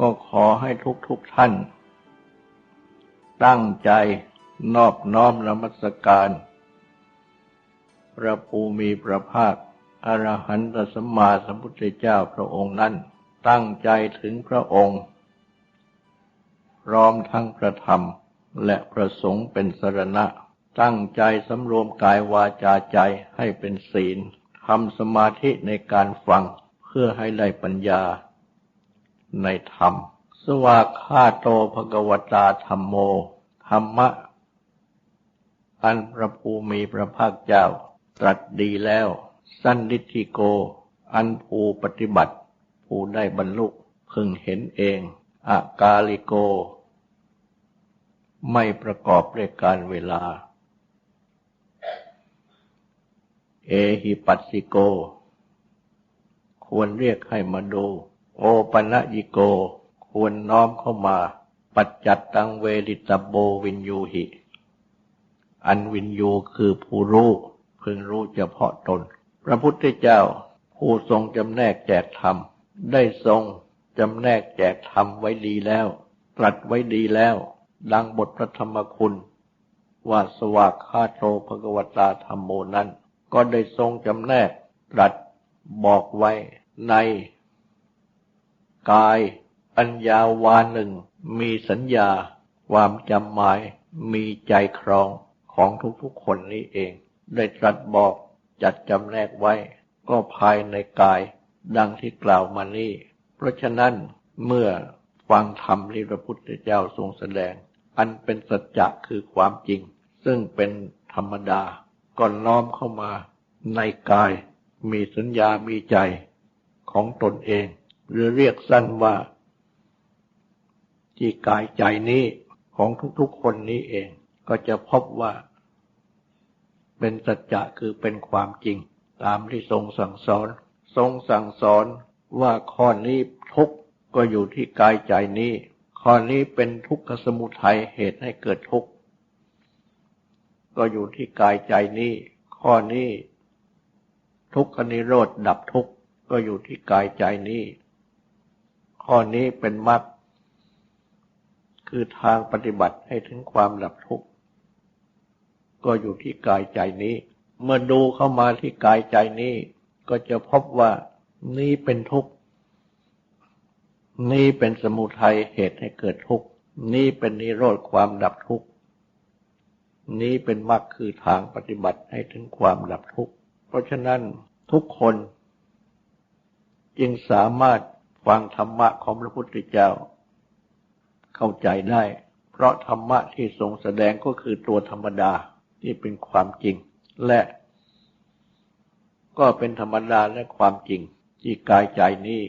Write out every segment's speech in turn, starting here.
ก็ขอให้ทุกทุกท่าน ตั้งใจนอบน้อมนมัสการ พระภูมิพระภาคอรหันตสมมาสัมพุทธเจ้าพระองค์นั้น ตั้งใจถึงพระองค์ พร้อมทั้งพระธรรมและพระสงฆ์เป็นสรณะ ตั้งใจสำรวมกายวาจาใจให้เป็นศีลทำสมาธิในการฟังเพื่อให้ได้ปัญญา ในธรรม สวากขาโตภกวตาธรรมโม ธรรมะ อันพระภูมิพระภาคเจ้า ตรัสดีแล้ว สันนิธิโก อันภูปฏิบัติ ผู้ได้บรรลุพึงเห็นเอง อากาลิโก ไม่ประกอบด้วยการเวลา เอหิปัสสิโก ควรเรียกให้มาดู โอปัญญิโก ควรน้อมเข้ามา ปัจจัตตังเวดิตโบวินยูหิ อันวินยูคือผู้รู้พึงรู้เฉพาะตน พระพุทธเจ้า ผู้ทรงจำแนกแจกธรรม ได้ทรงจำแนกแจกธรรมไว้ดีแล้ว ตรัสไว้ดีแล้ว ดังบทพระธรรมคุณว่าสวากขาโตภกวตาธรรมโมนั้น ก็ได้ทรงจำแนกตรัสบอกไว้ใน กาย อัญญาวาหนึ่ง มีสัญญา ความจำหมาย มีใจครองของทุกๆคนนี้เอง ได้ตรัสบอกจัดจำแนกไว้ ก็ภายในกาย ดังที่กล่าวมานี้ เพราะฉะนั้นเมื่อฟังธรรมที่พระพุทธเจ้าทรงแสดง อันเป็นสัจจะคือความจริง ซึ่งเป็นธรรมดาก็น้อมเข้ามาในกาย มีสัญญามีใจของตนเอง หรือเรียกสั้นว่าที่กายใจนี้ของทุกๆคนนี้เอง ก็จะพบว่า เป็นสัจจะคือเป็นความจริง ตามที่ทรงสั่งสอน ทรงสั่งสอนว่าข้อนี้ทุกข์ก็อยู่ที่กายใจนี้ ข้อนี้เป็นทุกขสมุทัยเหตุให้เกิดทุกข์ก็อยู่ที่กายใจนี้ ข้อนี้ทุกขนิโรธดับทุกข์ก็อยู่ที่กายใจนี้ ข้อนี้เป็นมรรคคือทางปฏิบัติให้ถึงความดับทุกข์ก็อยู่ที่กายใจนี้ เมื่อดูเข้ามาที่กายใจนี้ ก็จะพบว่านี้เป็นทุกข์ นี้เป็นสมุทัยเหตุให้เกิดทุกข์ นี้เป็นนิโรธความดับทุกข์ นี้เป็นมรรคคือทางปฏิบัติให้ถึงความดับทุกข์ เพราะฉะนั้นทุกคน จึงสามารถ ฟังธรรมะของพระพุทธเจ้า เข้าใจได้ เพราะธรรมะที่ทรงแสดงก็คือตัวธรรมดาที่เป็นความจริง และ ก็เป็นธรรมดาและความจริง ที่กายใจนี้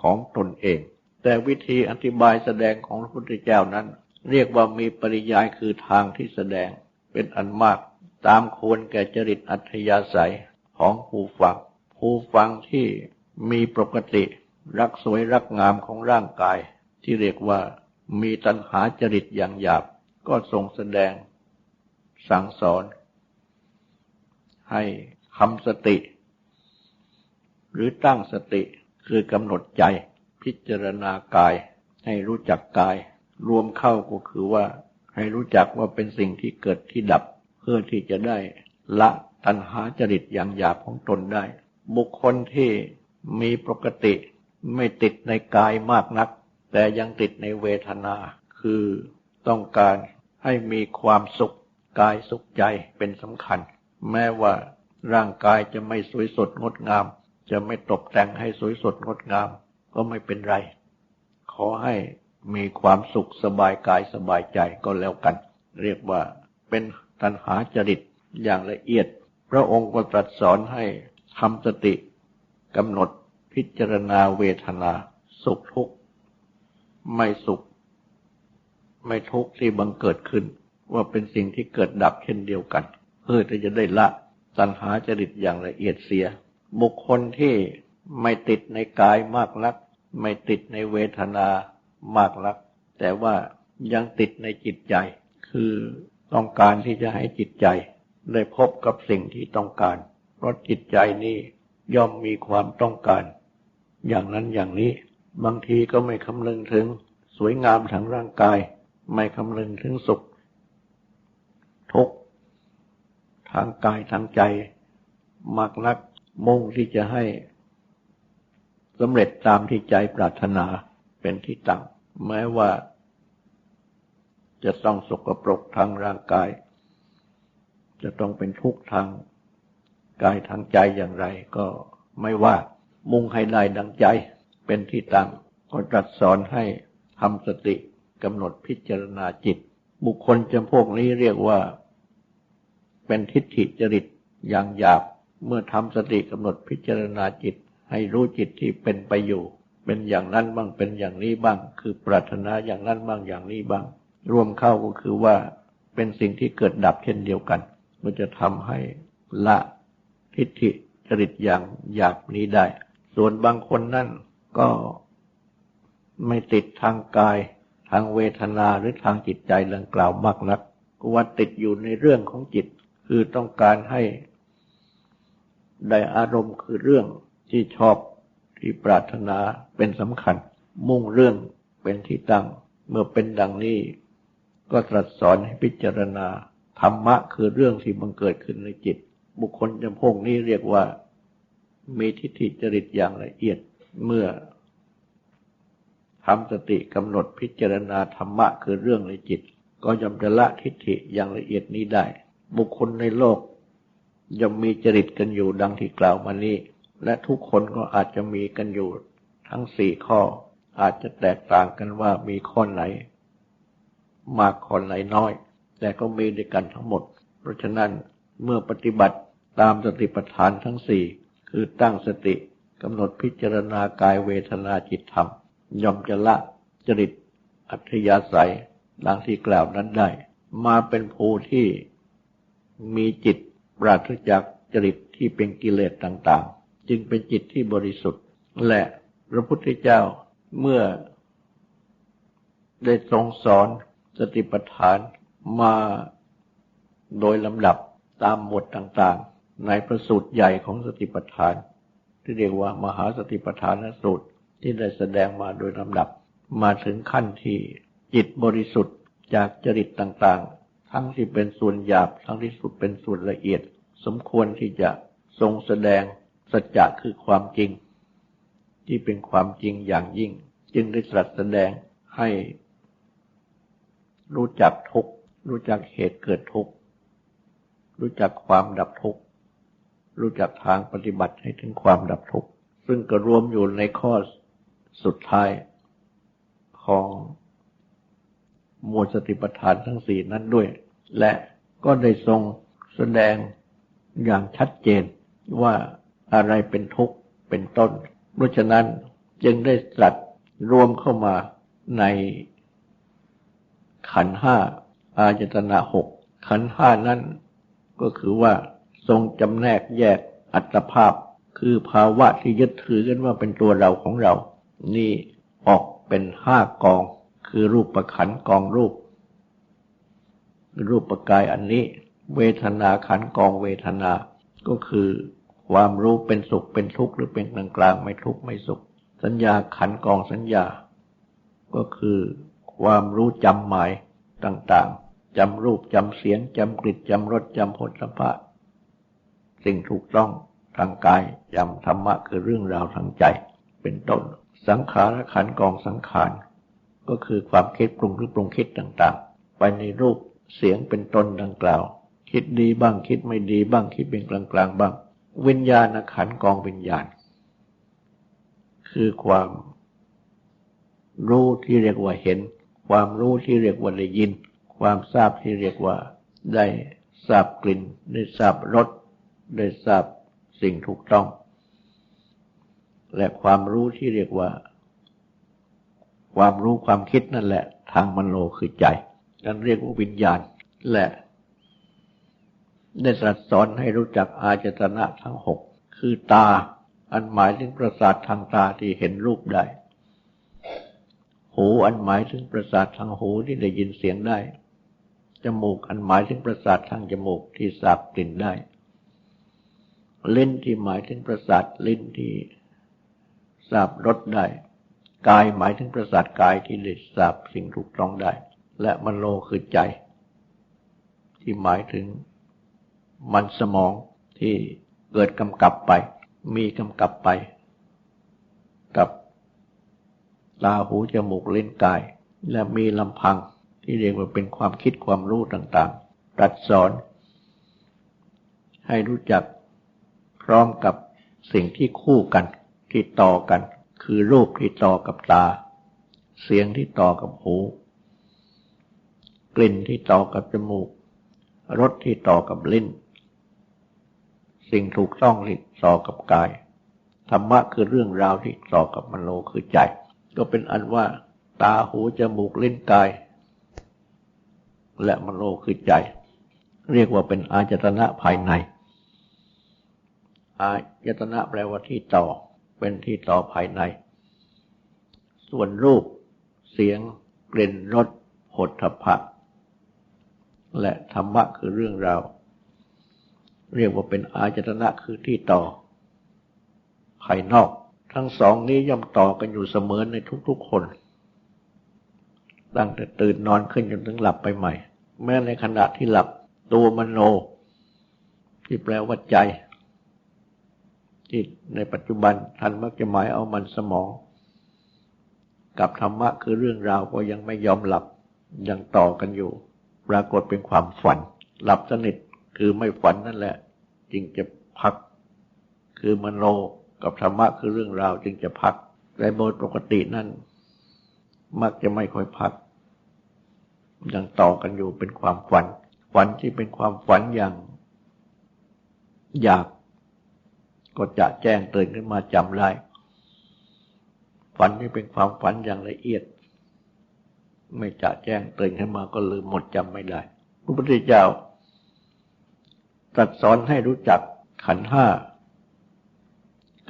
ของตนเอง แต่วิธีอธิบายแสดงของพระพุทธเจ้านั้น เรียกว่ามีปริยายคือทางที่แสดงเป็นอันมาก ตามควรแก่จริตอัธยาศัยของผู้ฟังผู้ฟังที่มีปกติ รักสวยรักงามของร่างกายที่เรียกว่ามีตัณหาจริตอย่างหยาบก็ทรงแสดงสั่งสอน ให้ทำสติ หรือตั้งสติคือกำหนดใจพิจารณากาย ให้รู้จักกาย รวมเข้าก็คือว่า ให้รู้จักว่าเป็นสิ่งที่เกิดที่ดับ เพื่อที่จะได้ละตัณหาจริตอย่างหยาบของตนได้ บุคคลที่มีปกติ ไม่ติดในกายมากนัก แต่ยังติดในเวทนา คือต้องการให้มีความสุขกายสุขใจเป็นสำคัญ แม้ว่าร่างกายจะไม่สวยสดงดงาม จะไม่ตกแต่งให้สวยสดงดงาม ก็ไม่เป็นไร ขอให้มีความสุขสบายกายสบายใจก็แล้วกัน เรียกว่าเป็นตัณหาจริตอย่างละเอียด พระองค์ก็ตรัสสอนให้ทำสติกำหนด พิจารณาเวทนา สุขทุกข์ ไม่สุข ไม่ทุกข์ที่บังเกิดขึ้น ว่าเป็นสิ่งที่เกิดดับเช่นเดียวกัน เพื่อที่จะได้ละตัณหาจริตอย่างละเอียดเสีย บุคคลที่ไม่ติดในกายมากนัก ไม่ติดในเวทนามากนัก แต่ว่ายังติดในจิตใจ คือต้องการที่จะให้จิตใจ ได้พบกับสิ่งที่ต้องการ เพราะจิตใจนี้ย่อมมีความต้องการ อย่างนั้นอย่างนี้ บางทีก็ไม่คำนึงถึงสวยงามทางร่างกาย ไม่คำนึงถึงสุข ทุกทางกายทางใจ มากนักมุ่งที่จะให้สำเร็จตามที่ใจปรารถนาเป็นที่ตั้งแม้ว่า จะต้องสกปรกทางร่างกาย จะต้องเป็นทุกข์ทางกายทางใจอย่างไรก็ไม่ว่า มุ่งให้ได้ดังใจเป็นที่ตั้งก็ตรัสสอนให้ทำสติกำหนดพิจารณาจิต บุคคลจำพวกนี้เรียกว่า เป็นทิฏฐิจริตอย่างหยาบเมื่อทำสติกำหนดพิจารณาจิต ให้รู้จิตที่เป็นไปอยู่ เป็นอย่างนั้นบ้างเป็นอย่างนี้บ้าง คือปรารถนาอย่างนั้นบ้างอย่างนี้บ้าง รวมเข้าก็คือว่าเป็นสิ่งที่เกิดดับเช่นเดียวกัน มันจะทำให้ละทิฏฐิจริตอย่างหยาบนี้ได้ ส่วนบางคนนั่นก็ไม่ติดทางกาย ทางเวทนาหรือทางจิตใจดังกล่าวมากนักว่าติดอยู่ในเรื่องของจิต คือต้องการให้ได้อารมณ์คือเรื่องที่ชอบที่ปรารถนาเป็นสำคัญ มุ่งเรื่องเป็นที่ตั้ง เมื่อเป็นดังนี้ ก็ตรัสสอนให้พิจารณา ธรรมะคือเรื่องที่บังเกิดขึ้นในจิต บุคคลจำพวกนี้เรียกว่า มีทิฏฐิจริตอย่างละเอียดเมื่อทำสติกำหนดพิจารณาธรรมะคือเรื่องในจิต ก็ย่อมจะละทิฏฐิอย่างละเอียดนี้ได้ บุคคลในโลกย่อมมีจริตกันอยู่ดังที่กล่าวมานี้ และทุกคนก็อาจจะมีกันอยู่ทั้งสี่ข้อ อาจจะแตกต่างกันว่ามีข้อไหน มากข้อไหนน้อย แต่ก็มีด้วยกันทั้งหมด เพราะฉะนั้นเมื่อปฏิบัติตามสติปัฏฐานทั้งสี่ คือตั้งสติกำหนดพิจารณากายเวทนาจิตธรรม ย่อมจะละจริตอัธยาศัยดังที่กล่าวนั้นได้ มาเป็นภูที่มีจิตปราศจากจริตที่เป็นกิเลสต่างๆ จึงเป็นจิตที่บริสุทธิ์ และพระพุทธเจ้าเมื่อได้ทรงสอนสติปัฏฐานมาโดยลำดับตามหมวดต่างๆ ในพระสูตรใหญ่ของสติปัฏฐาน ที่เรียกว่ามหาสติปัฏฐานสูตรที่ได้แสดงมาโดยลำดับ มาถึงขั้นที่จิตบริสุทธิ์จากจริตต่างๆ ทั้งที่เป็นส่วนหยาบทั้งที่สุดเป็นส่วนละเอียด สมควรที่จะทรงแสดงสัจจะคือความจริง ที่เป็นความจริงอย่างยิ่ง จึงได้ตรัสแสดงให้รู้จักทุกรู้จักเหตุเกิดทุกรู้จักความดับทุก รู้จักทางปฏิบัติให้ถึงความดับทุกข์ ซึ่งก็รวมอยู่ในข้อสุดท้ายของหมวดสติปัฏฐานทั้งสี่นั้นด้วย และก็ได้ทรงแสดงอย่างชัดเจนว่าอะไรเป็นทุกข์เป็นต้น เพราะฉะนั้นจึงได้ตรัสรวมเข้ามาในขันห้าอายตนะหกขันห้านั้นก็คือว่า ทรงจำแนกแยกอัตภาพ คือภาวะที่ยึดถือกันว่าเป็นตัวเราของเรา นี่ออกเป็นห้ากอง คือรูปประขันกองรูป รูปประกายอันนี้ เวทนาขันกองเวทนา ก็คือความรู้เป็นสุขเป็นทุกข์หรือเป็นกลางกลางไม่ทุกข์ไม่สุข สัญญาขันกองสัญญา ก็คือความรู้จำหมายต่างๆจำรูปจำเสียงจำกลิ่นจำรสจำผลสัมผัส สิ่งถูกต้องทางกายจำธรรมะคือเรื่องราวทางใจ เป็นต้น สังขารขันกองสังขาร ก็คือความคิดปรุงหรือปรุงคิดต่างๆ ไปในรูปเสียงเป็นต้นดังกล่าว คิดดีบ้างคิดไม่ดีบ้างคิดเป็นกลางๆบ้าง วิญญาณขันกองวิญญาณ คือความรู้ที่เรียกว่าเห็น ความรู้ที่เรียกว่าได้ยิน ความทราบที่เรียกว่าได้ทราบกลิ่นได้ทราบรส ได้ทราบสิ่งถูกต้อง และความรู้ที่เรียกว่า ความรู้ความคิดนั่นแหละ ทางมโนคือใจกันเรียกว่าวิญญาณ และได้ตรัสสอนให้รู้จักอาจตนะทั้งหกคือตา อันหมายถึงประสาททางตาที่เห็นรูปได้ หูอันหมายถึงประสาททางหูที่ได้ยินเสียงได้ จมูกอันหมายถึงประสาททางจมูกที่สาบกลิ่นได้ ลิ้นที่หมายถึงประสาทลิ้นที่ทราบรสได้กายหมายถึงประสาทกายที่ได้ทราบสิ่งถูกต้องได้ และมโนคือใจ ที่หมายถึงมันสมองที่เกิดกำกับไป มีกำกับไป กับตาหูจมูกเล่นกาย และมีลำพังที่เรียกว่าเป็นความคิดความรู้ต่าง ๆ ตัดสอน ให้รู้จัก พร้อมกับสิ่งที่คู่กันที่ต่อกัน คือรูปที่ต่อกับตา เสียงที่ต่อกับหู กลิ่นที่ต่อกับจมูกรสที่ต่อกับลิ้น สิ่งถูกต้องที่ต่อกับกายธรรมะคือเรื่องราวที่ต่อกับมโนคือใจ ก็เป็นอันว่า ตาหูจมูกลิ้นกาย และมโนคือใจ เรียกว่าเป็นอาจตนะภายใน อายตนะแปลว่าที่ต่อ เป็นที่ต่อภายใน ส่วนรูป เสียง กลิ่นรสผลทพะ และธรรมะคือเรื่องราว เรียกว่าเป็นอาจตนะคือที่ต่อ ภายนอก ทั้งสองนี้ย่อมต่อกันอยู่เสมอในทุกๆคน ตั้งแต่ตื่นนอนขึ้นจนถึงหลับไปใหม่ แม้ในขณะที่หลับตัวมโน ที่แปลว่าใจ ที่ในปัจจุบันท่านมักจะหมายเอามันสมอง กับธรรมะคือเรื่องราวก็ยังไม่ยอมหลับยังต่อกันอยู่ ปรากฏเป็นความฝัน หลับสนิทคือไม่ฝันนั่นแหละ จึงจะพัก คือมโนกับธรรมะคือเรื่องราว จึงจะพักแต่โดยปกตินั่น มักจะไม่ค่อยพักยังต่อกันอยู่เป็นความฝัน ฝันที่เป็นความฝันอย่าง อยาก ก็จะแจ้งตื่นขึ้นมาจำได้ฝันนี่เป็นความฝันอย่างละเอียด ไม่จะแจ้งตื่นขึ้นมาก็ลืมหมดจำไม่ได้พระพุทธเจ้าตรัสสอนให้รู้จักขันห้า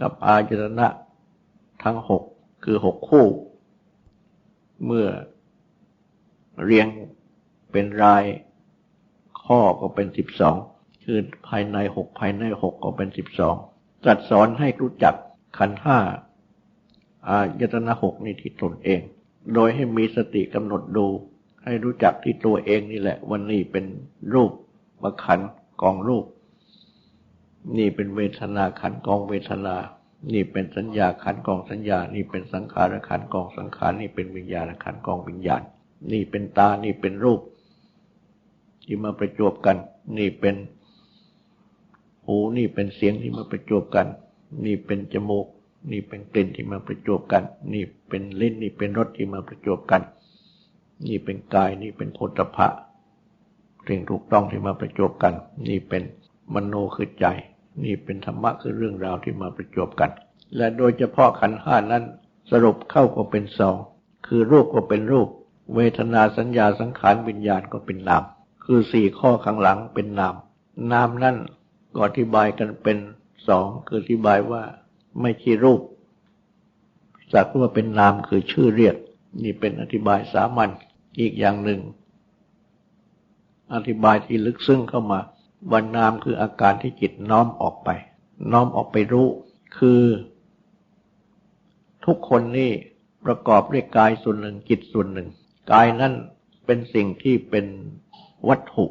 กับอายตนะทั้งหกคือหกคู่ เมื่อเรียงเป็นรายข้อก็เป็นสิบสองคือภายในหกภายในหกก็เป็นสิบสอง ตรัสสอนให้รู้จักขันห้าอายตนะหกนี่ที่ตนเอง โดยให้มีสติกำหนดดู ให้รู้จักที่ตัวเองนี่แหละ วันนี้เป็นรูปมาขันกองรูป นี่เป็นเวทนาขันกองเวทนา นี่เป็นสัญญาขันกองสัญญา นี่เป็นสังขารขันกองสังขาร นี่เป็นวิญญาณขันกองวิญญาณ นี่เป็นตา นี่เป็นรูป ที่มาประจวบกัน นี่เป็น หูนี่เป็นเสียงที่มาประจบกัน นี่เป็นจมูก นี่เป็นกลิ่นที่มาประจบกัน นี่เป็นลิ้นนี่เป็นรสที่มาประจบกัน นี่เป็นกายนี่เป็นโพธพะสิ่งถูกต้องที่มาประจบกัน นี่เป็นมโนคือใจ นี่เป็นธรรมะคือเรื่องราวที่มาประจบกัน และโดยเฉพาะขันห้านั้น สรุปเข้าก็เป็นสองคือรูปก็เป็นรูป เวทนาสัญญาสังขารวิญญาณก็เป็นนาม คือสี่ข้อข้างหลังเป็นนาม นามนั่น ก็อธิบายกันเป็นสองคืออธิบายว่าไม่ใช่รูป สักว่าเป็นนามคือชื่อเรียก นี่เป็นอธิบายสามัญอีกอย่างหนึ่ง อธิบายที่ลึกซึ้งเข้ามาวันนามคืออาการที่จิตน้อมออกไป น้อมออกไปรู้ คือ ทุกคนนี่ประกอบด้วยกายส่วนหนึ่งจิตส่วนหนึ่ง กายนั้นเป็นสิ่งที่เป็นวัตถุ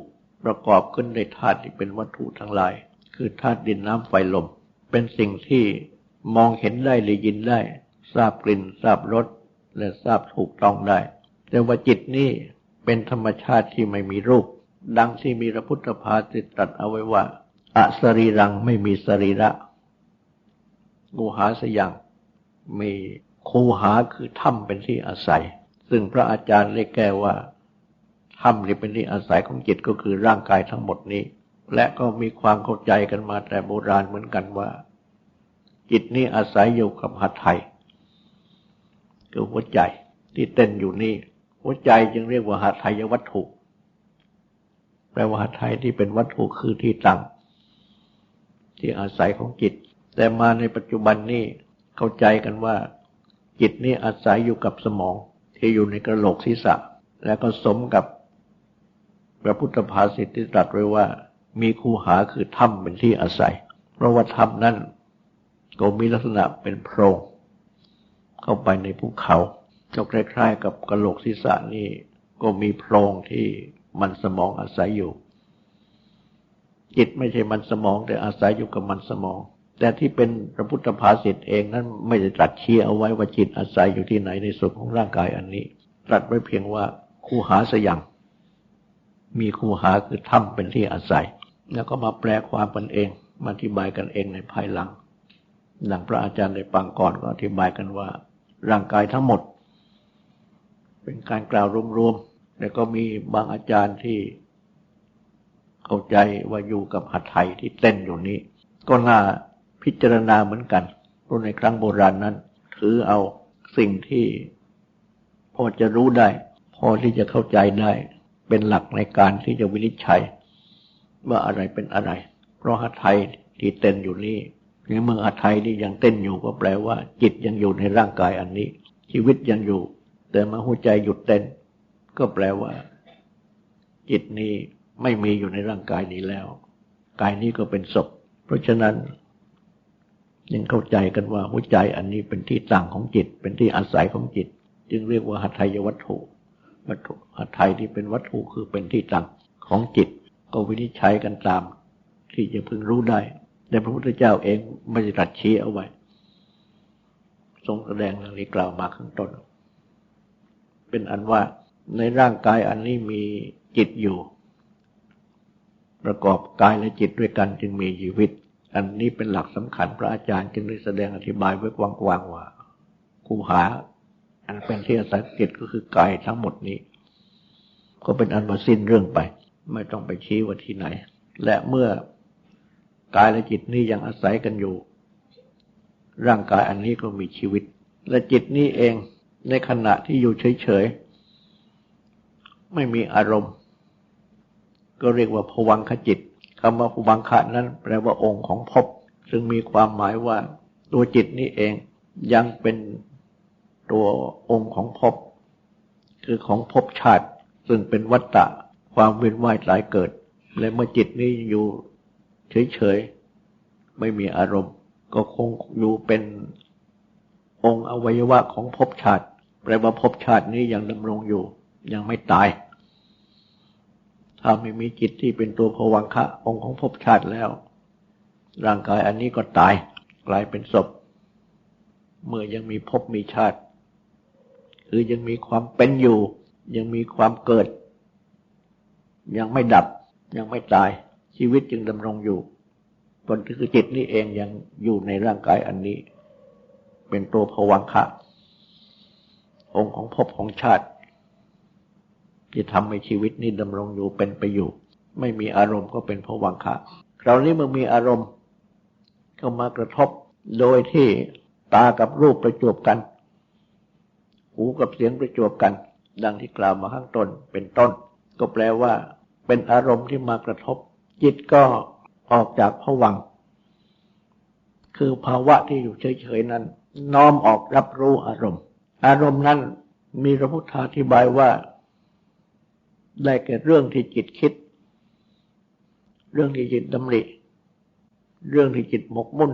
ประกอบขึ้นในธาตุที่เป็นวัตถุทั้งหลาย คือธาตุดินน้ำไฟลม เป็นสิ่งที่มองเห็นได้หรือยินได้ ทราบกลิ่นทราบรสและทราบถูกต้องได้ แต่ว่าจิตนี่เป็นธรรมชาติที่ไม่มีรูป ดังที่มีพระพุทธภาษิตตรัสเอาไว้ว่าอสรีรังไม่มีสรีระงูหาสยังมีคูหาคือถ้ำเป็นที่อาศัย ซึ่งพระอาจารย์ได้แก้ว่าถ้ำที่เป็นที่อาศัยของจิตก็คือร่างกายทั้งหมดนี้ และก็มีความเข้าใจกันมาแต่โบราณเหมือนกันว่า จิตนี้อาศัยอยู่กับหัตถ์ไทยคือหัวใจที่เต้นอยู่นี่ หัวใจจึงเรียกว่าหาไทยวัตถุแปลว่าหาไทยที่เป็นวัตถุคือที่ตั้งที่อาศัยของจิต แต่มาในปัจจุบันนี้เข้าใจกันว่า จิตนี้อาศัยอยู่กับสมองที่อยู่ในกระโหลกศีรษะ และก็สมกับพระพุทธภาษิตที่ตรัสไว้ว่า มีคูหาคือถ้ำเป็นที่อาศัย เพราะว่าถ้ำนั้นก็มีลักษณะเป็นโพรงเข้าไปในภูเขาก็คล้ายๆ กับกระโหลกศีรษะนี่ก็มีโพรงที่มันสมองอาศัยอยู่ จิตไม่ใช่มันสมอง แต่อาศัยอยู่กับมันสมอง แต่ที่เป็นพระพุทธภาษิตเองนั้นไม่ได้ตรัสชี้เอาไว้ว่าจิตอาศัยอยู่ที่ไหนในส่วนของร่างกายอันนี้ ตรัสไว้เพียงว่าคูหาสยังมีคูหาคือถ้ำเป็นที่อาศัย แล้วก็มาแปลความกันเอง มาอธิบายกันเองในภายหลังดังพระอาจารย์ในปังก่อนก็อธิบายกันว่า ร่างกายทั้งหมด เป็นการกล่าวรวมๆ แล้วก็มีบางอาจารย์ที่เข้าใจว่าอยู่กับหัตถไทยที่เต้นอยู่นี้ ก็น่าพิจารณาเหมือนกันเพราะในครั้งโบราณนั้น ถือเอาสิ่งที่พอจะรู้ได้ พอที่จะเข้าใจได้ เป็นหลักในการที่จะวินิจฉัย ว่าอะไรเป็นอะไร เพราะหัตไทยที่เต้นอยู่นี้ในเมืองหัตไทยนี่ยังเต้นอยู่ก็แปลว่า จิตยังอยู่ในร่างกายอันนี้ ชีวิตยังอยู่ แต่มาหัวใจหยุดเต้น ก็แปลว่า จิตนี้ไม่มีอยู่ในร่างกายนี้แล้ว กายนี้ก็เป็นศพ เพราะฉะนั้นยังเข้าใจกันว่าหัวใจอันนี้เป็นที่ตั้งของจิต เป็นที่อาศัยของจิต จึงเรียกว่าหัตถยวัตถุ วัตถุหัตถยที่เป็นวัตถุคือเป็นที่ตั้งของจิต ก็วินิจฉัยกันตาม ที่จะพึงรู้ได้ แต่พระพุทธเจ้าเองไม่ได้ตัดชี้เอาไว้ ทรงแสดงเรื่องนี้กล่าวมาข้างต้น เป็นอันว่าในร่างกายอันนี้มีจิตอยู่ ประกอบกายและจิตด้วยกันจึงมีชีวิต อันนี้เป็นหลักสำคัญพระอาจารย์จึงได้แสดงอธิบายไว้กว้างๆว่าคูหา อันเป็นที่อาศัยจิตก็คือกายทั้งหมดนี้ ก็เป็นอันว่าสิ้นเรื่องไป ไม่ต้องไปชี้ว่าที่ไหน และเมื่อกายและจิตนี้ยังอาศัยกันอยู่ ร่างกายอันนี้ก็มีชีวิต และจิตนี้เองในขณะที่อยู่เฉยๆไม่มีอารมณ์ ก็เรียกว่าผวังขจิตคำว่าผวังขะนั้น แปลว่าองค์ของภพซึ่งมีความหมายว่าตัวจิตนี้เองยังเป็นตัวองค์ของภพคือของภพชาติ ซึ่งเป็นวัฏฏะ ความเวียนว่ายตายเกิด และเมื่อจิตนี้อยู่เฉยๆ ไม่มีอารมณ์ ก็คงอยู่เป็นองค์อวัยวะของภพชาติ แปลว่าภพชาตินี้ยังดำรงอยู่ ยังไม่ตาย ถ้าไม่มีจิตที่เป็นตัวภวังคะ องค์ของภพชาติแล้ว ร่างกายอันนี้ก็ตาย กลายเป็นศพ เมื่อยังมีภพมีชาติ คือยังมีความเป็นอยู่ ยังมีความเกิด ยังไม่ดับยังไม่ตายชีวิตจึงดำรงอยู่ตนคือจิตนี่เองยังอยู่ในร่างกายอันนี้ เป็นตัวผวังคะ องค์ของภพของชาติ ที่ทำให้ชีวิตนี้ดำรงอยู่เป็นไปอยู่ ไม่มีอารมณ์ก็เป็นผวังคะคราวนี้เมื่อมีอารมณ์เข้ามากระทบโดยที่ตากับรูปประจวบกัน หูกับเสียงประจวบกัน ดังที่กล่าวมาข้างต้นเป็นต้น ก็แปลว่าเป็นอารมณ์ที่มากระทบ จิตก็ออกจากผวัง คือภาวะที่อยู่เฉยๆนั้น น้อมออกรับรู้อารมณ์ อารมณ์นั้นมีพระพุทธาธิบายว่า ได้แก่เรื่องที่จิตคิด เรื่องที่จิตดำริ เรื่องที่จิตหมกมุ่น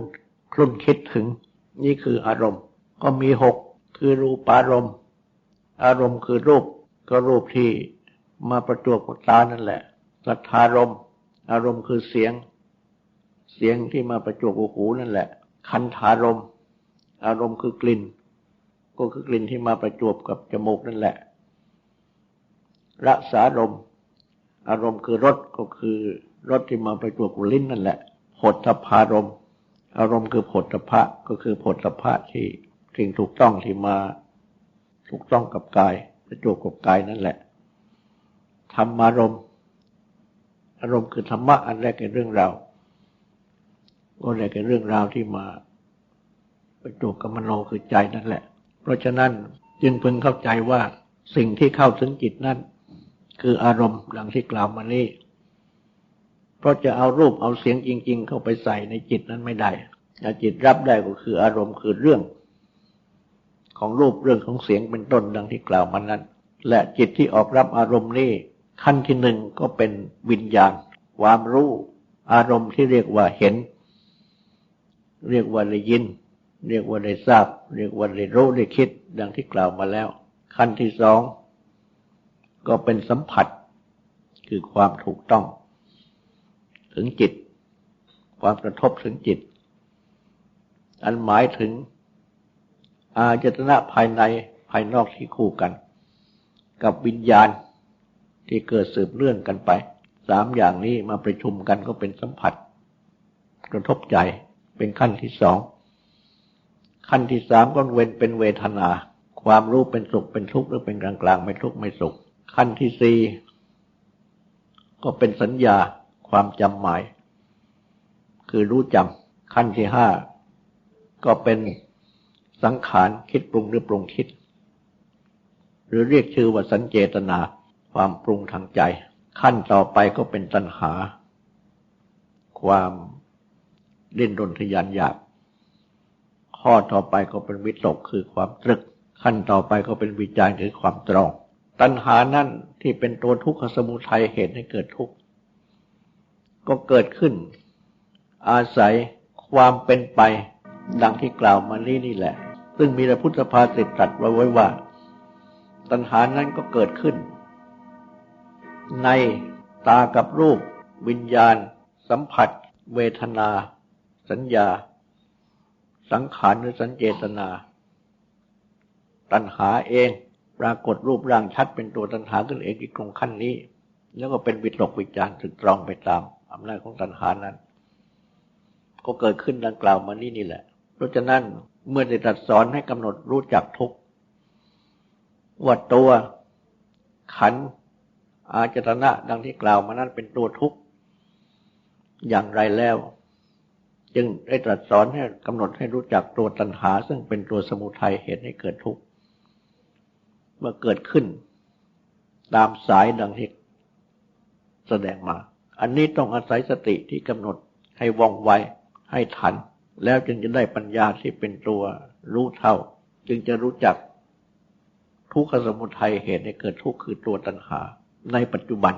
คลุ่นคิดถึง นี่คืออารมณ์ ก็มีหกคือรูปอารมณ์ อารมณ์คือรูปก็รูปที่ มาประจวบกับตานั่นแหละสัทธารม อารมณ์คือเสียง เสียงที่มาประจวบกับหูนั่นแหละ คันธารม อารมณ์คือกลิ่น ก็คือกลิ่นที่มาประจวบกับจมูกนั่นแหละรสารม อารมณ์คือรสก็คือรสที่มาประจวบกับลิ้นนั่นแหละผลทพารม อารมณ์คือผลทพะก็คือผลทพะที่สิ่งถูกต้องที่มาถูกต้องกับกายประจวบกับกายนั่นแหละ ธรรมารมณ์อารมณ์คือธรรมะอันแรกในเรื่องราวก็แรกในเรื่องราวที่มาประจวบกับมโนคือใจนั่นแหละ เพราะฉะนั้นจึงพึงเข้าใจว่าสิ่งที่เข้าถึงจิตนั่นคืออารมณ์ดังที่กล่าวมานี้ เพราะจะเอารูปเอาเสียงจริง ๆ เข้าไปใส่ในจิตนั้นไม่ได้ถ้าจิตรับได้ก็คืออารมณ์คือเรื่อง ของรูปเรื่องของเสียงเป็นต้นดังที่กล่าวมานั้น และจิตที่ออกรับอารมณ์นี้ ขั้นที่หนึ่งก็เป็นวิญญาณ ความรู้ อารมณ์ที่เรียกว่าเห็น เรียกว่าได้ยิน เรียกว่าได้ทราบ เรียกว่าได้รู้ได้คิด ดังที่กล่าวมาแล้ว ขั้นที่สองก็เป็นสัมผัส คือความถูกต้อง ถึงจิต ความกระทบถึงจิต อันหมายถึง อาจตนะภายในภายนอกที่คู่กัน กับวิญญาณ ที่เกิดสืบเรื่องกันไป สามอย่างนี้มาประชุมกันก็เป็นสัมผัส กระทบใจเป็นขั้นที่สอง ขั้นที่สามก็เว้นเป็นเวทนา ความรู้เป็นสุขเป็นทุกข์หรือเป็นกลางกลางไม่ทุกข์ไม่สุข ขั้นที่สี่ก็เป็นสัญญาความจำหมาย คือรู้จำขั้นที่ห้าก็เป็นสังขารคิดปรุงหรือปรุงคิด หรือเรียกชื่อว่าสัญเจตนา ความปรุงทางใจ ขั้นต่อไปก็เป็นตัณหา ความเล่นดนทยานอยาก ข้อต่อไปก็เป็นวิตกคือความตรึก ขั้นต่อไปก็เป็นวิจารคือความตรอง ตัณหานั่นที่เป็นตัวทุกขสมุทัยเหตุให้เกิดทุกข์ก็เกิดขึ้น อาศัยความเป็นไปดังที่กล่าวมานี้นี่แหละ ซึ่งมีพระพุทธภาษิตตรัสไว้ว่า ตัณหานั้นก็เกิดขึ้น ในตากับรูป วิญญาณ สัมผัส เวทนา สัญญา สังขารหรือสัญเจตนา ตัณหาเองปรากฏรูปร่างชัดเป็นตัวตัณหาขึ้นเองที่ตรงขั้นนี้ แล้วก็เป็นวิตกวิจารถึงตรองไปตามอำนาจของตัณหานั้น ก็เกิดขึ้นดังกล่าวมานี่นี่แหละเพราะฉะนั้นเมื่อได้ตรัสสอนให้กำหนดรู้จักทุกว่าตัวขัน อาจตนะดังที่กล่าวมานั้นเป็นตัวทุกข์อย่างไรแล้ว จึงได้ตรัสสอนให้กำหนดให้รู้จักตัวตัณหา ซึ่งเป็นตัวสมุทัยเหตุให้เกิดทุกข์เมื่อเกิดขึ้น ตามสายดังที่แสดงมา อันนี้ต้องอาศัยสติที่กำหนดให้ว่องไวให้ทัน แล้วจึงจะได้ปัญญาที่เป็นตัวรู้เท่า จึงจะรู้จักทุกขสมุทัยเหตุให้เกิดทุกข์คือตัวตัณหา ในปัจจุบัน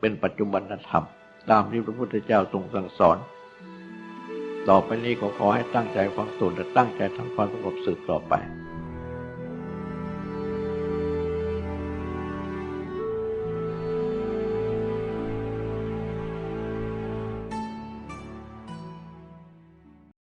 เป็นปัจจุบันธรรม ตามที่พระพุทธเจ้าทรงสั่งสอน ต่อไปนี้ขอขอให้ตั้งใจฟังสูตรและตั้งใจทำความสงบสืบต่อไป